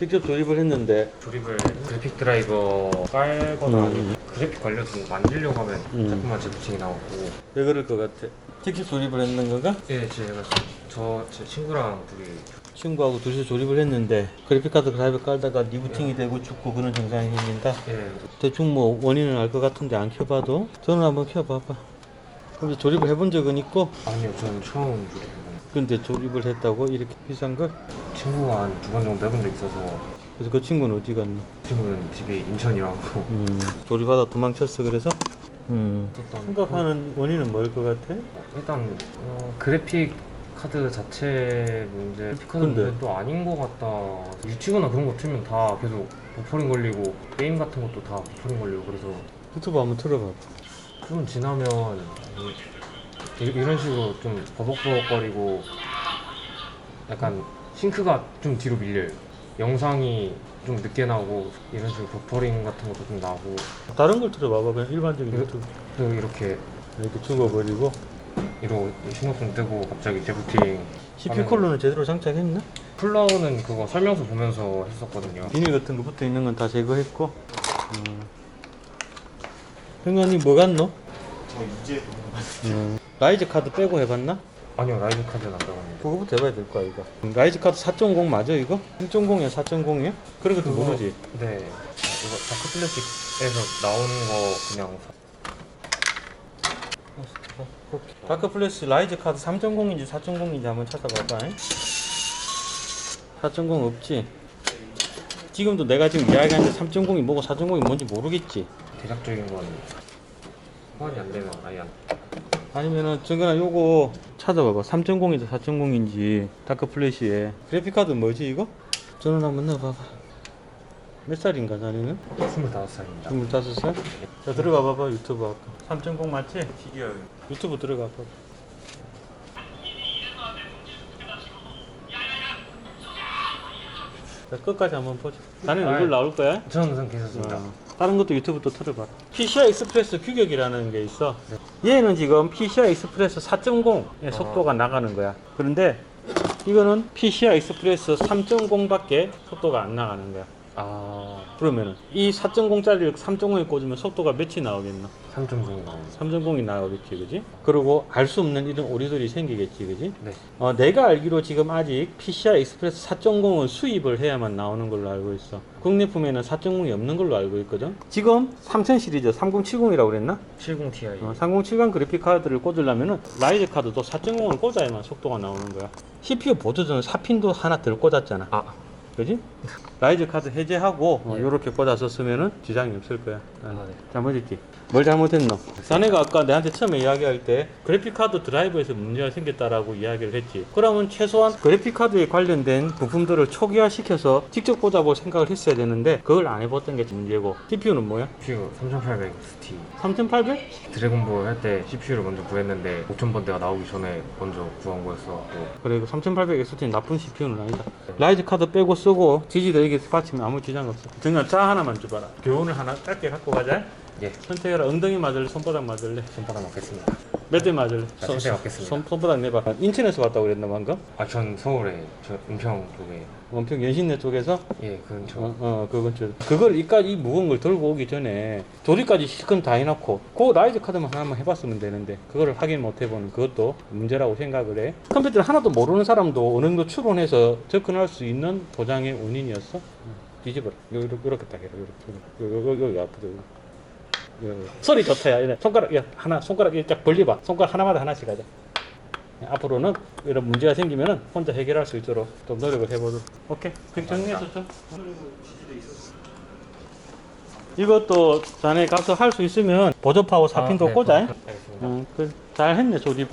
직접 조립을 했는데 조립을 그래픽 드라이버 깔거나 음. 아니면 그래픽 관련해서 뭐 만들려고 하면 음. 자꾸만 재부팅이 나오고 왜 그럴 것 같아? 직접 조립을 했는 건가? 예 제가 저제 친구랑 둘이 친구하고 둘이서 조립을 했는데 그래픽카드 드라이버 깔다가 리부팅이 되고 죽고 그런 증상이 생긴다? 예 대충 뭐 원인은 알 것 같은데 안 켜봐도 저는 한번 켜봐봐 근데 조립을 해본 적은 있고 아니요 저는 처음 조립해본 근데 조립을 했다고 이렇게 비싼 걸? 친구가 한 두 번 정도 해본 적 있어서 그래서 그 친구는 어디 갔나? 친구는 집이 인천이라고 음, 조립하다 도망쳤어 그래서? 음. 생각하는 원인은 뭐일 것 같아? 일단 어, 그래픽 카드 자체 문제 그래픽 카드 근데? 문제도 아닌 것 같다 유튜브나 그런 거 틀면 다 계속 버퍼링 걸리고 게임 같은 것도 다 버퍼링 걸리고 그래서 유튜브 한번 틀어봐 좀 지나면 이- 이런 식으로 좀 버벅버벅거리고 약간 싱크가 좀 뒤로 밀려요. 영상이 좀 늦게 나오고 이런 식으로 버퍼링 같은 것도 좀 나고. 다른 걸 틀어봐봐. 그냥 일반적인 그- 유튜브. 또 이렇게 이렇게 죽어버리고. 이러고 신호등 뜨고 갑자기 재부팅 CPU 쿨러는 제대로 장착했나? 쿨러는 그거 설명서 보면서 했었거든요. 비닐 같은 거 붙어 있는 건 다 제거했고. 음. 형관이 뭐 갔노? 저 이제 음. 라이즈 카드 빼고 해봤나? 아니요 라이브 카드는 안 들어갑니다 그거부터 해봐야 될 거야 이거 음, 라이즈 카드 4.0 맞아 이거? 3.0이야 4.0이야? 그런 것도 그거- 모르지 네 이거 다크 플래식에서 나오는 거 그냥 다크 플래시 라이즈 카드 3.0인지 4.0인지 한번 찾아봐봐 4.0 없지? 지금도 내가 지금 이야기하는데 3.0이 뭐고 4.0이 뭔지 모르겠지 대략적인 건 호환이 안 되면 아예 안 아니면은 정근아 요거 찾아봐봐 3.0인지 4.0인지 다크 플래시에 그래픽카드 뭐지 이거? 전원 한번 넣어봐봐 몇 살인가 자네는? 25살입니다 25살? 자 들어가 봐봐 유튜브 아까 3.0 맞지? 유튜브 들어가 봐 자 끝까지 한번 보자 아이. 얼굴 나올 거야? 저는 우선 괜찮습니다 어, 다른 것도 유튜브 또 틀어봐. PCI 익스프레스 규격이라는 게 있어. 얘는 지금 PCI 익스프레스 4.0의 속도가 나가는 거야. 그런데 이거는 PCI 익스프레스 3.0밖에 속도가 안 나가는 거야. 아 그러면은 이 4.0짜리를 3.0에 꽂으면 속도가 몇이 나오겠나? 3.0이 나옵니다 3.0이 나오겠지, 그지? 그리고 알 수 없는 이런 오류들이 생기겠지, 그지? 네 어, 내가 알기로 지금 아직 PCI 익스프레스 4.0을 수입을 해야만 나오는 걸로 알고 있어. 국내품에는 4.0이 없는 걸로 알고 있거든. 지금 3000 시리즈 3070이라고 그랬나? 70ti 어, 3070 그래픽 카드를 꽂으려면은 라이즈 카드도 4.0을 꽂아야만 속도가 나오는 거야. CPU 보드전은 4핀도 하나 덜 꽂았잖아. 아 그지? 라이즈 카드 해제하고 예. 이렇게 꽂아서 쓰면은 지장이 없을 거야. 어, 아, 네. 잘못했지. 뭘 잘못했노? 자네가 아까 내한테 처음에 이야기할 때 그래픽 카드 드라이버에서 문제가 생겼다라고 이야기를 했지. 그러면 최소한 그래픽 카드에 관련된 부품들을 초기화시켜서 직접 꽂아볼 생각을 했어야 되는데 그걸 안 해봤던 게 문제고. CPU는 뭐야? CPU 3800 XT 3800? 드래곤볼 할 때 CPU를 먼저 구했는데 5000번대가 나오기 전에 먼저 구한 거였어 이거 3800 XT는 나쁜 CPU는 아니다. 라이즈 카드 빼고 쓰고 지지대에게 받치면 아무 지장 없어. 등간 자 하나만 줘봐라. 교훈을 하나 짧게 갖고 가자. 예 선택해라. 엉덩이 맞을래? 손바닥 맞을래? 손바닥 맞겠습니다 몇 대 맞을래? 자, 손- 세대 맞겠습니다. 손, 손바닥 내봐. 인천에서 왔다고 그랬나 방금? 아 전 서울에 저 은평 쪽에 원평 연신내 쪽에서? 예 근처 어, 어, 그 근처. 그걸 이까지 이 무거운 걸 들고 오기 전에 조립까지 실컷 다 해놓고 그 라이즈 카드만 하나만 해봤으면 되는데 그거를 확인 못 해보는 그것도 문제라고 생각을 해. 컴퓨터를 하나도 모르는 사람도 어느 정도 추론해서 접근할 수 있는 도장의 원인이었어. 응. 뒤집어라. 요, 요렇게 딱 해라. 요렇게. 요, 요, 요, 요 아프다. 요. 소리 좋다, 야. 손가락, 야, 하나, 손가락 딱 벌려봐. 손가락 하나마다 하나씩 하자. 앞으로는 이런 문제가 생기면은 혼자 해결할 수 있도록 좀 노력을 해보도록. 오케이. 정리해서 좀. 이것도 자네 가서 할 수 있으면 보조파워 4핀도 네, 꽂아. 응, 그, 잘 했네, 조립은.